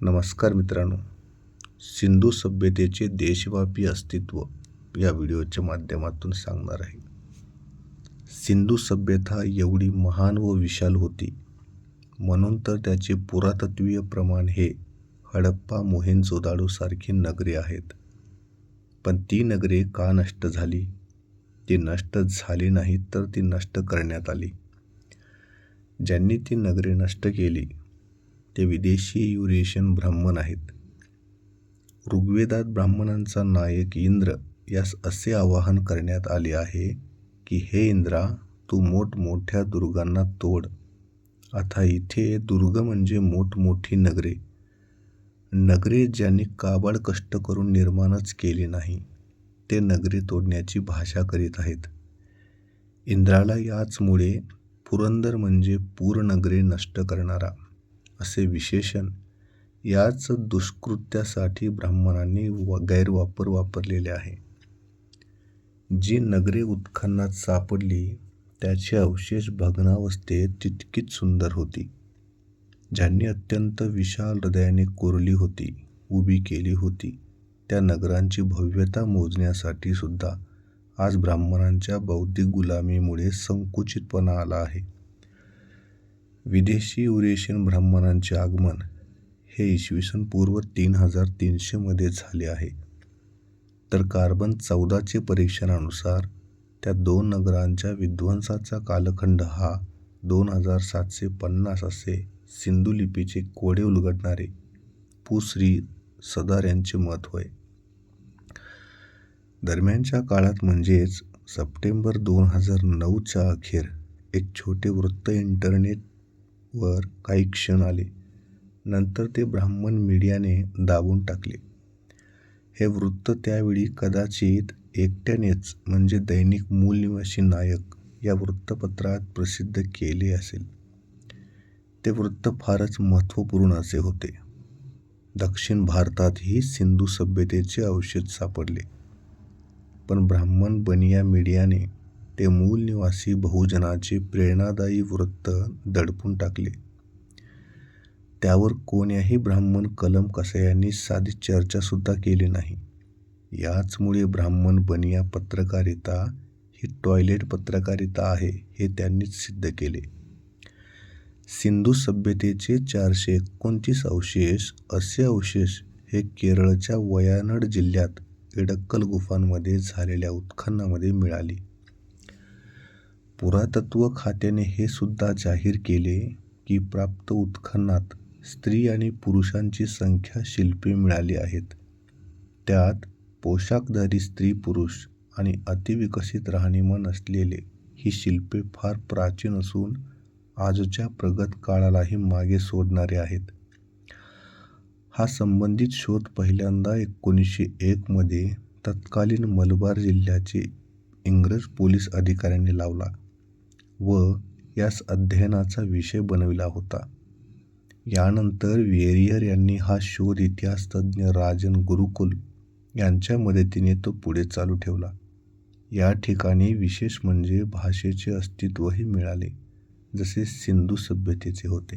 नमस्कार मित्रांनो. सिंधू सभ्यतेचे देशव्यापी अस्तित्व या व्हिडिओच्या माध्यमातून सांगणार आहे. सिंधू सभ्यता एवढी महान व विशाल होती म्हणून तर त्याचे पुरातत्वीय प्रमाण हे हडप्पा मोहेंजोदाडोसारखी नगरे आहेत. पण ती नगरे का नष्ट झाली? ती नष्ट झाली नाहीत तर ती नष्ट करण्यात आली. ज्यांनी ती नगरे नष्ट केली ते विदेशी युरेशियन ब्राह्मण आहेत. ऋग्वेदात ब्राह्मणांचा नायक इंद्र यास असे आवाहन करण्यात आले आहे की हे इंद्रा तू मोठमोठ्या दुर्गांना तोड. आता इथे दुर्ग म्हणजे मोठमोठी नगरे. नगरे ज्यांनी काबाड कष्ट करून निर्माणच केले नाही ते नगरे तोडण्याची भाषा करीत आहेत. इंद्राला याचमुळे पुरंदर म्हणजे पूर नगरे नष्ट करणारा असे विशेषण याच दुष्कृत्यासाठी ब्राह्मणांनी व गैरवापर वापरलेले आहे. जी नगरे उत्खननात सापडली त्याचे अवशेष भग्नावस्थेत तितकीच सुंदर होती. ज्यांनी अत्यंत विशाल हृदयाने कोरली होती उभी केली होती त्या नगरांची भव्यता मोजण्यासाठी सुद्धा आज ब्राह्मणांच्या बौद्धिक गुलामीमुळे संकुचितपणा आला आहे. विदेशी युरेशियन ब्राह्मणांचे आगमन हे इसवी सन पूर्व तीन हजार तीनशेमध्ये झाले आहे. तर कार्बन चौदाचे परीक्षणानुसार त्या दोन नगरांच्या विध्वंसाचा कालखंड हा दोन हजार सातशे पन्नास असे सिंधू लिपीचे कोडे उलगडणारे पुश्री सदार यांचे मत होय. दरम्यानच्या काळात म्हणजेच सप्टेंबर दोन हजार नऊच्या अखेर एक छोटे वृत्त इंटरनेट वर काही क्षण आले. नंतर ते ब्राह्मण मीडियाने दाबून टाकले. हे वृत्त त्यावेळी कदाचित एकट्यानेच म्हणजे दैनिक मूलनिवासी नायक या वृत्तपत्रात प्रसिद्ध केले असेल. ते वृत्त फारच महत्त्वपूर्ण असे होते. दक्षिण भारतातही सिंधू सभ्यतेचे अवशेष सापडले. पण ब्राह्मण बनिया मीडियाने ते मूल निवासी बहुजनाचे प्रेरणादायी वृत्त दडपून टाकले. त्यावर कोण्याही ब्राह्मण कलम कसायांनी साधी चर्चासुद्धा केली नाही. याचमुळे ब्राह्मण बनिया पत्रकारिता ही टॉयलेट पत्रकारिता आहे हे त्यांनीच सिद्ध केले. सिंधू सभ्यतेचे चारशे एकोणतीस अवशेष असे अवशेष हे केरळच्या वयानड जिल्ह्यात इडक्कल गुफांमध्ये झालेल्या उत्खननामध्ये मिळाली. पुरातत्व खात्याने हे सुद्धा जाहीर केले की प्राप्त उत्खननात स्त्री आणि पुरुषांची संख्या शिल्पे मिळाली आहेत. त्यात पोशाखधारी स्त्री पुरुष आणि अतिविकसित राहणीमान असलेले ही शिल्पे फार प्राचीन असून आजच्या प्रगत काळालाही मागे सोडणारे आहेत. हा संबंधित शोध पहिल्यांदा एकोणीसशे एकमध्ये तत्कालीन मलबार जिल्ह्याचे इंग्रज पोलीस अधिकाऱ्यांनी लावला. व यास अध्ययनाचा विषय बनविला होता. यानंतर वेरियर यांनी हा शोध इतिहासतज्ज्ञ राजन गुरुकुल यांच्या मदतीने तो पुढे चालू ठेवला. या ठिकाणी विशेष म्हणजे भाषेचे अस्तित्वही मिळाले जसे सिंधू सभ्यतेचे होते.